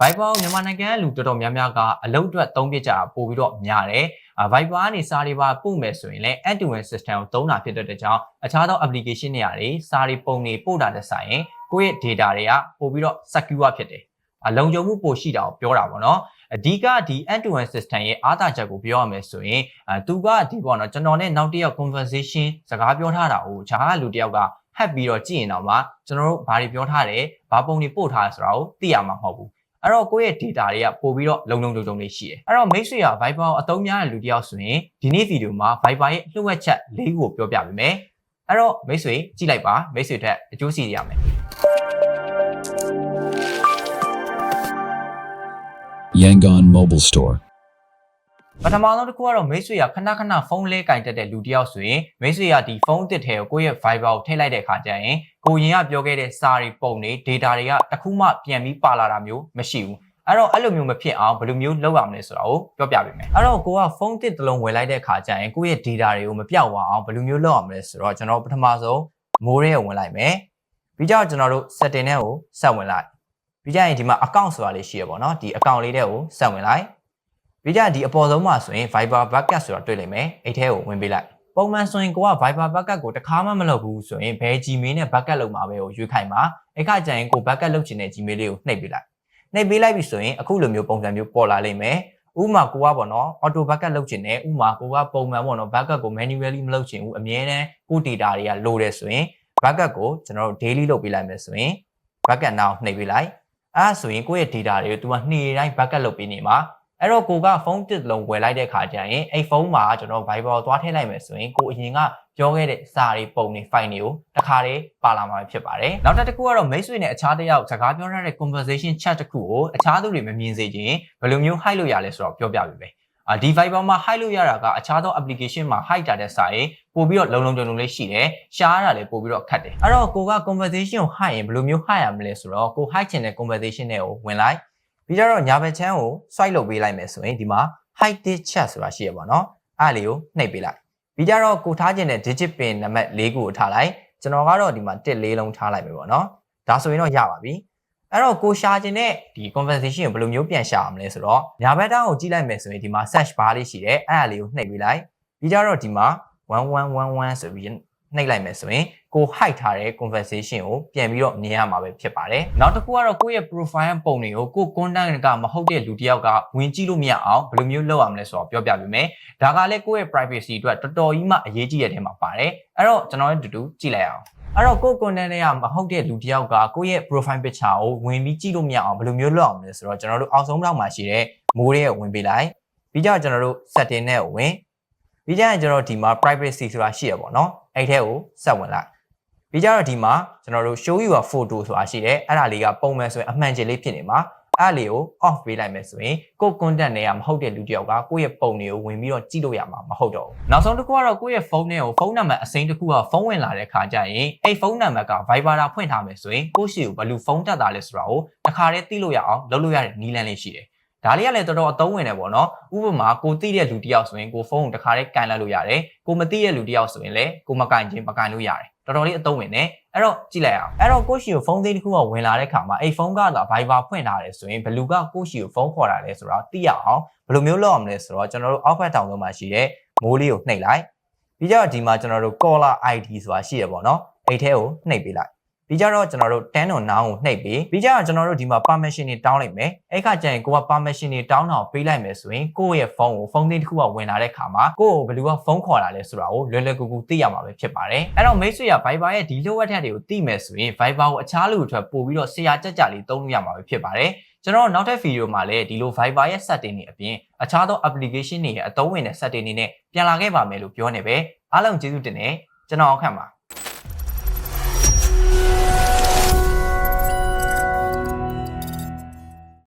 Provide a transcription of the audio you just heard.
Viber ကိုမြန်မာနိုင်ငံကလူတော်တော်များများကအလုပ်အတွက်သုံးပြကြတာပို့ပြီးတော့များတယ်။ Viber ကနေစာတွေပါပို့မယ်ဆိုရင်လည်း end to end system ကိုသုံးတာဖြစ်တဲ့အတွက်ကြောင့်အခြားသော application တွေကနေစာတွေပုံတွေပို့တာတဲ့ဆိုင်ရင်ကိုယ့်ရဲ့ data တွေကပို့ပြီးတော့ secure ဖြစ်တယ်။အလုံခြုံမှုပိုရှိတာကိုပြောတာပေါ့နော်။အဓိကဒီ end to end system ရဲ့အားသာချက်ကိုပြောရမယ်ဆိုရင်အဲသူကဒီပေါ့နော်ကျွန်တော်နဲ့နောက်တစ်ယောက် conversation စကားပြောထားတာကိုဂျာကလူတစ်ယောက်ကဟက်ပြီးတော့ကြည့်ရင်တော့မှကျွန်တော်တို့ဘာတွေပြောထားတယ်ဘာပုံတွေပို့ထားတယ်ဆိုတာကိုသိရမှာမဟုတ်ဘူး အဲ့တော့ကိုယ့်ရဲ့ data တွေကပို့ပြီးတော့လုံလုံလုံလုံလေးရှိတယ်အဲ့တော့မိတ်ဆွေက Viber ကိုအသုံးများတဲ့လူတစ်ယောက်ဆိုရင်ဒီနေ့ဗီဒီယိုမှာ Viber ရဲ့လှုပ်ဝက်ချက်၄ခုကိုပြောပြပေးမယ်အဲ့တော့မိတ်ဆွေကြည့်လိုက်ပါမိတ်ဆွေထက်အကျိုးစီရမယ် Yangon Mobile Store. ပထမဆုံးတစ်ခုကတော့မိတ်ဆွေကခဏခဏဖုန်းလဲကင်တက်တဲ့လူတစ်ယောက်ဆိုရင်မိတ်ဆွေကဒီဖုန်းအတစ်ထဲကိုကိုယ့်ရဲ့ Viber ကိုထည့်လိုက်တဲ့အခါကျရင်ကိုရင်ကပြောခဲ့တဲ့စာတွေပုံတွေ data တွေကတစ်ခုမှပြန်ပြီးပါလာတာမျိုးမရှိဘူးအဲ့တော့အဲ့လိုမျိုးမဖြစ်အောင်ဘယ်လိုမျိုးလုပ်ရမလဲဆိုတာကိုပြောပြပေးမယ်အဲ့တော့ကိုကဖုန်းတစ်တစ်လုံးဝယ်လိုက်တဲ့အခါကျရင်ကိုယ့်ရဲ့ data တွေကိုမပြောက်သွားအောင်ဘယ်လိုမျိုးလုပ်ရမလဲဆိုတော့ကျွန်တော်ပထမဆုံးမိုးရဲကိုဝင်လိုက်မယ်ပြီးကြတော့ကျွန်တော်တို့ setting ထဲကိုဆက်ဝင်လိုက်ပြီးကြရင်ဒီမှာ account ဆိုတာလေးရှိရပါတော့ဒီ account လေးတဲ့ကိုဆက်ဝင်လိုက် ပြီးကြဒီအပေါ်ဆုံးမှာဆိုရင် Viber backup ဆိုတာတွေ့လိမ့်မယ်အဲ့ထဲကိုဝင်ပေးလိုက်ပုံမှန်ဆိုရင်ကိုက Viber backup ကိုတစ်ခါမှမလုပ်ဘူးဆိုရင်ဘယ် Gmail နဲ့ backup လုပ်မှာပဲကိုရွေးခိုင်းပါအဲ့ခါကျရင်ကို backup လုပ်ချင်တဲ့ Gmail လေးကိုနှိပ်ပေးလိုက်နှိပ်ပေးလိုက်ပြီဆိုရင်အခုလိုမျိုးပုံစံမျိုးပေါ်လာလိမ့်မယ်ဥပမာကိုကပေါ့နော် auto backup လုပ်ချင်တယ်ဥပမာကိုကပုံမှန်ပေါ့နော် backup ကို manually မလုပ်ချင်ဘူးအမြဲတမ်းကို data တွေကလိုတယ်ဆိုရင် backup ကိုကျွန်တော်တို့ daily လုပ်ပေးလိုက်မယ်ဆိုရင် backup now နှိပ်ပေးလိုက်အဲ့ဒါဆိုရင်ကိုယ့်ရဲ့ data တွေကို तू ကနေ့တိုင်း backup လုပ်ပေးနေမှာ အဲ့တော့ကိုကဖုန်းတစ်လုံးဝယ်လိုက်တဲ့ခါကျရင်အဲ့ဖုန်းမှာကျွန်တော် Viber ကိုသွားထည့်လိုက်မယ်ဆိုရင်ကိုအရင်ကပြောခဲ့တဲ့စာတွေပုံတွေ file တွေကိုတစ်ခါတည်းပါလာမှာဖြစ်ပါတယ်နောက်တစ်ခုကတော့မိတ်ဆွေနဲ့အခြားတစ်ယောက်စကားပြောထားတဲ့ conversation chat တစ်ခုကိုအခြားသူတွေမမြင်စေချင်ဘယ်လိုမျိုး hide လုပ်ရလဲဆိုတော့ပြောပြပေးမယ်အာဒီ Viber မှာ hide လုပ်ရတာကအခြားသော application မှာ hide တာတဲ့စာရင်ပို့ပြီးတော့လုံလုံကြုံကြုံလေးရှိတယ်ရှားရတာလည်းပို့ပြီးတော့ခတ်တယ်အဲ့တော့ကိုက conversation ကို hide ရင်ဘယ်လိုမျိုး hide ရမလဲဆိုတော့ကို hide ချင်တဲ့ conversation တွေကိုဝင်လိုက် ပြီးတော့ညာဘက်ချမ်းကို swipe လုပ်ပေးလိုက်မယ်ဆိုရင်ဒီမှာ hide this chat ဆိုတာရှိရပါတော့အဲ့လေးကိုနှိပ်ပေးလိုက်ပြီးကြတော့ကိုထားခြင်းတဲ့ digit pin နံပါတ်၄ခုကိုထားလိုက်ကျွန်တော်ကတော့ဒီမှာ1လေးလုံးထားလိုက်မယ်ပေါ့နော်ဒါဆိုရင်တော့ရပါပြီအဲ့တော့ကိုရှာခြင်းတဲ့ဒီ conversation ကိုဘယ်လိုမျိုးပြန်ရှာရမလဲဆိုတော့ညာဘက်တောင်းကိုကြည့်လိုက်မယ်ဆိုရင်ဒီမှာ search bar လေးရှိတယ်အဲ့ဒါလေးကိုနှိပ်ပေးလိုက်ပြီးကြတော့ဒီမှာ1111ဆိုပြီး နှိပ်လိုက်မယ်ဆိုရင်ကို hide ထားတဲ့ conversation ကိုပြန်ပြီးတော့မြင်ရမှာပဲဖြစ်ပါတယ်။နောက်တစ်ခုကတော့ကိုယ့်ရဲ့ profile ပုံတွေကိုကို content ကမဟုတ်တဲ့လူတစ်ယောက်ကဝင်ကြည့်လို့မရအောင်ဘယ်လိုမျိုးလုပ်ရမလဲဆိုတော့ပြောပြပေးမယ်။ဒါကလည်းကိုယ့်ရဲ့ privacy အတွက်တော်တော်ကြီးမှအရေးကြီးတဲ့ထဲမှာပါတယ်။အဲ့တော့ကျွန်တော်တို့တူတူကြည့်လိုက်အောင်။အဲ့တော့ကို content တွေကမဟုတ်တဲ့လူတစ်ယောက်ကကိုယ့်ရဲ့ profile picture ကိုဝင်ပြီးကြည့်လို့မရအောင်ဘယ်လိုမျိုးလုပ်အောင်လဲဆိုတော့ကျွန်တော်တို့အောက်ဆုံးဘက်မှာရှိတဲ့မိုးရဲ့ဝင်ပေးလိုက်။ပြီးကြတော့ကျွန်တော်တို့ setting နဲ့ဝင်ပြီးကြရင်ကျွန်တော်ဒီမှာ privacy ဆိုတာရှိရပါတော့။ အဲ့ထဲကိုဆက်ဝင်လိုက်ပြီးကြတော့ဒီမှာကျွန်တော်တို့ show you a photo ဆိုတာရှိတယ်အဲ့ဒါလေးကပုံမှန်ဆိုရင်အမှန်ကျင်လေးဖြစ်နေမှာအဲ့ဒါလေးကို off ပေးလိုက်မယ်ဆိုရင်ကိုယ် content တွေကမဟုတ်တဲ့လူတစ်ယောက်ကကိုယ့်ရဲ့ပုံတွေကိုဝင်ပြီးတော့ကြည့်လို့ရမှာမဟုတ်တော့ဘူးနောက်ဆုံးတစ်ခုကတော့ကိုယ့်ရဲ့ဖုန်းထဲကိုဖုန်းနံပါတ်အစိမ်းတစ်ခုကဖုန်းဝင်လာတဲ့ခါကျရင်အဲ့ဖုန်းနံပါတ်က Viber တာဖွင့်ထားမယ်ဆိုရင်ကိုယ့်ရှိကိုဘယ်လိုဖုန်းတက်တာလဲဆိုတာကိုတစ်ခါတည်းသိလို့ရအောင်လုပ်လို့ရတဲ့နည်းလမ်းလေးရှိတယ် ဒါလေးကလည်းတော်တော်အသုံးဝင်တယ်ပေါ့နော်ဥပမာကိုသိတဲ့လူတစ်ယောက်ဆိုရင်ကိုဖုန်းကိုတစ်ခါတည်းကန်လိုက်လို့ရတယ်ကိုမသိတဲ့လူတစ်ယောက်ဆိုရင်လည်းကိုမကန်ချင်းမကန်လို့ရတယ်တော်တော်လေးအသုံးဝင်တယ်အဲ့တော့ကြည့်လိုက်အောင်အဲ့တော့ကိုရှိကိုဖုန်းသေးတစ်ခုကဝင်လာတဲ့ခါမှာအဲ့ဖုန်းကသာ Viber ဖွင့်ထားတယ်ဆိုရင်ဘယ်လူကကိုရှိကိုဖုန်းခေါ်တာလဲဆိုတော့သိရအောင်ဘယ်လိုမျိုးလုပ်အောင်လဲဆိုတော့ကျွန်တော်တို့အောက်ဖက်တောင်လုံးမှာရှိတဲ့မိုးလေးကိုနှိပ်လိုက်ပြီးကြတော့ဒီမှာကျွန်တော်တို့ caller ID ဆိုတာရှိရပေါ့နော်အဲ့ထဲကိုနှိပ်ပေးလိုက် ပြီးကြတော့ကျွန်တော်တို့10 on now ကိုနှိပ်ပြီးပြီးကြတော့ကျွန်တော်တို့ဒီမှာ permission တွေတောင်းလိုက်မယ်အဲ့ခါကျရင်ကိုက permission တွေတောင်းတာကိုပေးလိုက်မယ်ဆိုရင်ကိုယ့်ရဲ့ဖုန်းကိုဖုန်းသေးတစ်ခုကဝင်လာတဲ့ခါမှာကိုယ့်ကိုဘယ်သူကဖုန်းခေါ်လာလဲဆိုတာကိုလွယ်လွယ်ကူကူသိရမှာပဲဖြစ်ပါတယ်အဲ့တော့မိတ်ဆွေက Viber ရဲ့ဒီလိုဝက်ထက်တွေကိုသိမယ်ဆိုရင် Viber ကိုအခြားလူတွေအတွက်ပို့ပြီးတော့ဆရာကြက်ကြလေးသုံးလို့ရမှာပဲဖြစ်ပါတယ်ကျွန်တော်နောက်ထပ်ဗီဒီယိုမှာလည်းဒီလို Viber ရဲ့ setting တွေအပြင်အခြားသော application တွေရဲ့အသုံးဝင်တဲ့ setting တွေနဲ့ပြန်လာခဲ့ပါမယ်လို့ပြောနေပဲအားလုံးကျေးဇူးတင်တယ်ကျွန်တော်အောင်ခံပါ